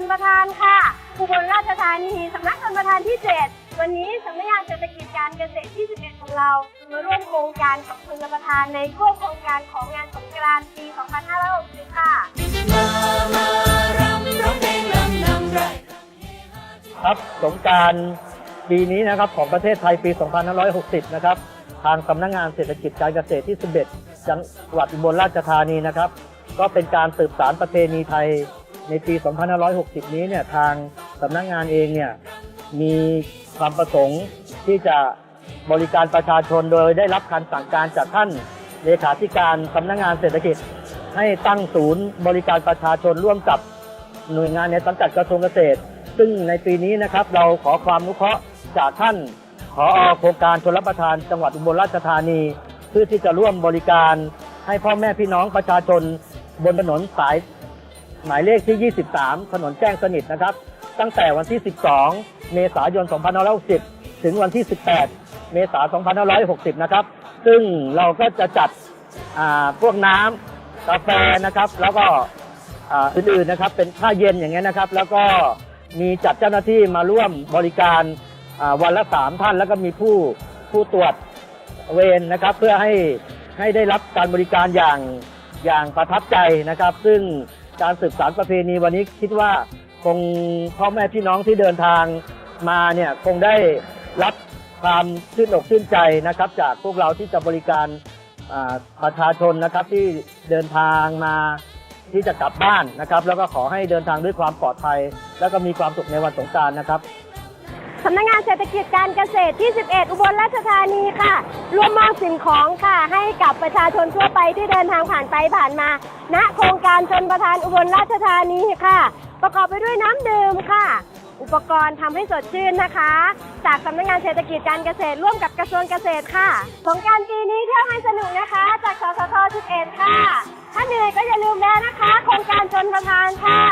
นประธานค่ะอุบลราชธานีสำนักชนประทานที่ 7 วันนี้สำนักงานเศรษฐกิจการเกษตรที่ 11 ของเรา มาร่วมโครงการกับชนประทานในช่วโครงการของงานสงกรานต์ปี 2560ค่ะครับสงกรารปีนี้นะครับของประเทศไทยปี 2560 นะครับ ทางสำนักงานเศรษฐกิจการเกษตรที่ 11 จังหวัดอุบลราชธานีนะครับ ก็เป็นการสืบสารประเพณีไทย ในปี 2560 นี้เนี่ยทางสำนักงานเองเนี่ยมีความประสงค์ที่จะบริการประชาชนโดยได้รับการสั่งการจากท่านเลขาธิการสำนักงานเศรษฐกิจ ให้ตั้งศูนย์บริการประชาชนร่วมกับหน่วยงานในสังกัดกระทรวงเกษตร ซึ่งในปีนี้นะครับเราขอความนุเคราะห์จากท่านผอโครงการชนรับประทานจังหวัดอุบลราชธานี เพื่อที่จะร่วมบริการให้พ่อแม่พี่น้องประชาชนบนถนนสาย หมายเลขที่ 23 ถนนแจ้งสนิทนะครับ ตั้งแต่วันที่ 12 เมษายน 2560 ถึงวันที่ 18 เมษายน 2560 นะครับ ซึ่งเราก็จะจัดพวกน้ำกาแฟนะครับ แล้วก็อื่นๆนะครับ เป็นผ้าเย็นอย่างเงี้ยนะครับ แล้วก็มีจัดเจ้าหน้าที่มาร่วมบริการวันละสามท่าน แล้วก็มีผู้ผู้ตรวจเวรนะครับ เพื่อให้ให้ได้รับการบริการอย่างอย่างประทับใจนะครับ ซึ่ง การสืบสารประเพณีวันนี้คิดว่าคงพ่อแม่พี่น้องที่เดินทางมาเนี่ยคงได้รับความชื่นอกชื่นใจนะครับ จากพวกเราที่จะบริการประชาชนนะครับที่เดินทางมาที่จะกลับบ้านนะครับ แล้วก็ขอให้เดินทางด้วยความปลอดภัย แล้วก็มีความสุขในวันสงกรารนะครับ สำนักงานเศรษฐกิจการเกษตรที่ 11 อุบลราชธานีค่ะร่วมมอบสิ่งของค่ะ ให้กับประชาชนทั่วไปที่เดินทางผ่านไปผ่านมา ณโครงการชนประทานอุบลราชธานีค่ะ ประกอบไปด้วยน้ำดื่มค่ะ อุปกรณ์ทำให้สดชื่นนะคะ จากสำนักงานเศรษฐกิจการเกษตรร่วมกับกระทรวงเกษตรค่ะ สงการปีนี้เที่ยวให้สนุกนะคะ จากสสท11 ค่ะ ถ้าเหนื่อยก็อย่าลืมแวะนะคะ โครงการชนประทานค่ะ